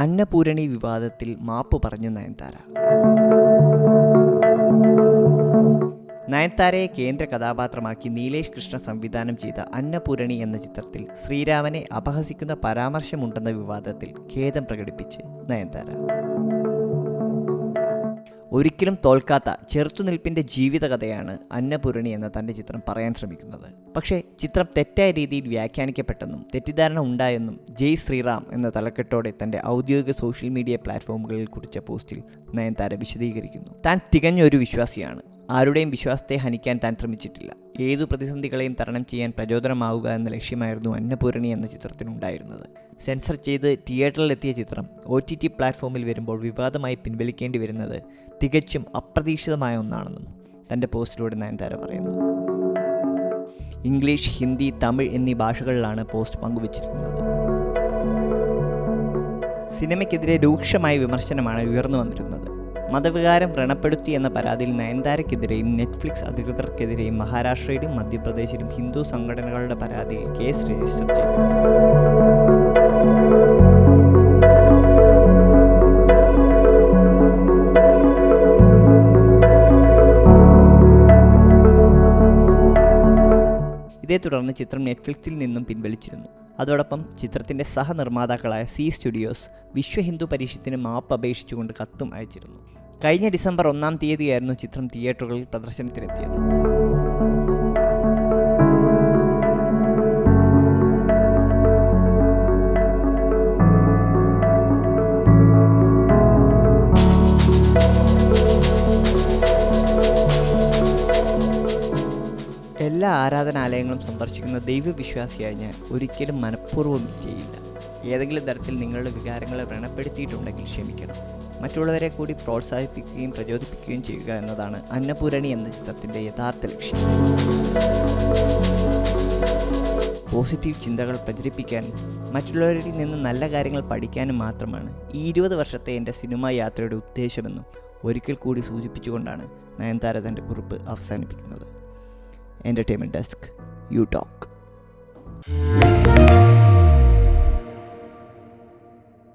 അന്നപൂരണി വിവാദത്തിൽ മാപ്പ് പറഞ്ഞു നയൻതാര. നയൻതാരയെ കേന്ദ്ര കഥാപാത്രമാക്കി നീലേഷ് കൃഷ്ണ സംവിധാനം ചെയ്ത അന്നപൂരണി എന്ന ചിത്രത്തിൽ ശ്രീരാമനെ അപഹസിക്കുന്ന പരാമർശമുണ്ടെന്ന വിവാദത്തിൽ ഖേദം പ്രകടിപ്പിച്ച് നയൻതാര. ഒരിക്കലും തോൽക്കാത്ത ചെറുത്തുനിൽപ്പിന്റെ ജീവിതകഥയാണ് അന്നപൂരണി എന്ന തന്റെ ചിത്രം പറയാൻ ശ്രമിക്കുന്നത്. പക്ഷേ ചിത്രം തെറ്റായ രീതിയിൽ വ്യാഖ്യാനിക്കപ്പെട്ടെന്നും തെറ്റിദ്ധാരണ ഉണ്ടായെന്നും ജയ് ശ്രീറാം എന്ന തലക്കെട്ടോടെ തന്റെ ഔദ്യോഗിക സോഷ്യൽ മീഡിയ പ്ലാറ്റ്ഫോമുകളിൽ കുറിച്ച പോസ്റ്റിൽ നയൻതാര വിശദീകരിക്കുന്നു. താൻ തികഞ്ഞ ഒരു വിശ്വാസിയാണ്. ആരുടെയും വിശ്വാസത്തെ ഹനിക്കാൻ താൻ ശ്രമിച്ചിട്ടില്ല. ഏതു പ്രതിസന്ധികളെയും തരണം ചെയ്യാൻ പ്രചോദനമാവുക എന്ന ലക്ഷ്യമായിരുന്നു അന്നപൂരണി എന്ന ചിത്രത്തിനുണ്ടായിരുന്നത്. സെൻസർ ചെയ്ത് തിയേറ്ററിലെത്തിയ ചിത്രം ഒ ടി ടി പ്ലാറ്റ്ഫോമിൽ വരുമ്പോൾ വിവാദമായി പിൻവലിക്കേണ്ടി വരുന്നത് തികച്ചും അപ്രതീക്ഷിതമായ ഒന്നാണെന്നും തന്റെ പോസ്റ്റിലൂടെ നയൻതാര പറയുന്നു. ഇംഗ്ലീഷ് ഹിന്ദി തമിഴ് എന്നീ ഭാഷകളിലാണ് പോസ്റ്റ് പങ്കുവച്ചിരിക്കുന്നത്. സിനിമയ്ക്കെതിരെ രൂക്ഷമായ വിമർശനമാണ് ഉയർന്നു വന്നിരുന്നത്. മതവികാരം വ്രണപ്പെടുത്തി എന്ന പരാതിയിൽ നയൻതാരയ്ക്കെതിരെയും നെറ്റ്ഫ്ലിക്സ് അധികൃതർക്കെതിരെയും മഹാരാഷ്ട്രയിലും മധ്യപ്രദേശിലും ഹിന്ദു സംഘടനകളുടെ പരാതിയിൽ കേസ് രജിസ്റ്റർ ചെയ്തു. ഇതേ തുടർന്ന് ചിത്രം നെറ്റ്ഫ്ലിക്സിൽ നിന്നും പിൻവലിച്ചിരുന്നു. അതോടൊപ്പം ചിത്രത്തിന്റെ സഹനിർമ്മാതാക്കളായ സി സ്റ്റുഡിയോസ് വിശ്വ ഹിന്ദു പരിഷത്തിന് മാപ്പ് അപേക്ഷിച്ചുകൊണ്ട് കത്തും അയച്ചിരുന്നു. കഴിഞ്ഞ ഡിസംബർ ഒന്നാം തീയതിയായിരുന്നു ചിത്രം തിയേറ്ററുകളിൽ പ്രദർശനത്തിനെത്തിയത്. എല്ലാ ആരാധനാലയങ്ങളും സന്ദർശിക്കുന്ന ദൈവവിശ്വാസിയായി ഞാൻ ഒരിക്കലും മനഃപൂർവം ചെയ്യില്ല ഏതെങ്കിലും തരത്തിൽ നിങ്ങളുടെ വികാരങ്ങളെ വ്രണപ്പെടുത്തിയിട്ടുണ്ടെങ്കിൽ ക്ഷമിക്കണം. മറ്റുള്ളവരെ കൂടി പ്രോത്സാഹിപ്പിക്കുകയും പ്രചോദിപ്പിക്കുകയും ചെയ്യുക എന്നതാണ് അന്നപൂരണി എന്ന ചിത്രത്തിന്റെ യഥാർത്ഥ ലക്ഷ്യം. പോസിറ്റീവ് ചിന്തകൾ പ്രചരിപ്പിക്കാനും മറ്റുള്ളവരിൽ നിന്ന് നല്ല കാര്യങ്ങൾ പഠിക്കാനും മാത്രമാണ് ഈ ഇരുപത് വർഷത്തെ എന്റെ സിനിമാ യാത്രയുടെ ഉദ്ദേശമെന്നും ഒരിക്കൽ കൂടി സൂചിപ്പിച്ചുകൊണ്ടാണ് നയൻതാര തന്റെ കുറിപ്പ് അവസാനിപ്പിക്കുന്നത്. Entertainment desk you talk